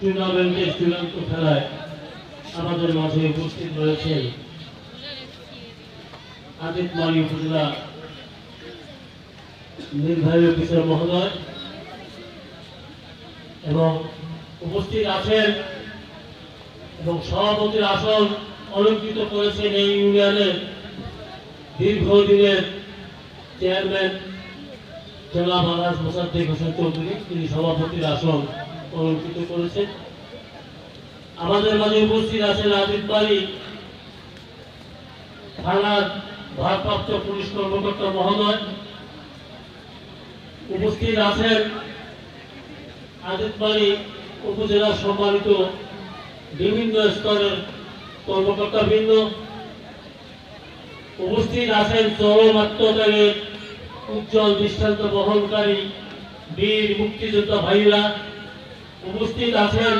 টুর্নামেন্টের চূড়ান্ত খেলায় আমাদের মাঝে উপস্থিত রয়েছেন আদিত মালি উপজেলা নির্বাহী অফিসার মহোদয় এবং উপস্থিত আছেন এবং সভাপতির আসন অলঙ্কৃত করেছেন এই ইউনিয়নের দীর্ঘদিনের চেয়ারম্যান জনাব আলাস মোসাদ্দেক হোসেন চৌধুরী, তিনি সভাপতির আসন অলঙ্কৃত করেছেন আমাদের মাঝে উপস্থিত আছেন আদিত বাড়ি থানার ভারপ্রাপ্ত পুলিশ কর্মকর্তা মহোদয়। উপস্থিত আছেন আদিতবাড়ি উপজেলার সম্মানিত বিভিন্ন স্তরের কর্মকর্তাবৃন্দ। উপস্থিত আছেন চরম আত্মত্যাগের উজ্জ্বল দৃষ্টান্ত বহনকারী বীর মুক্তিযোদ্ধা ভাইরা। উপস্থিত আছেন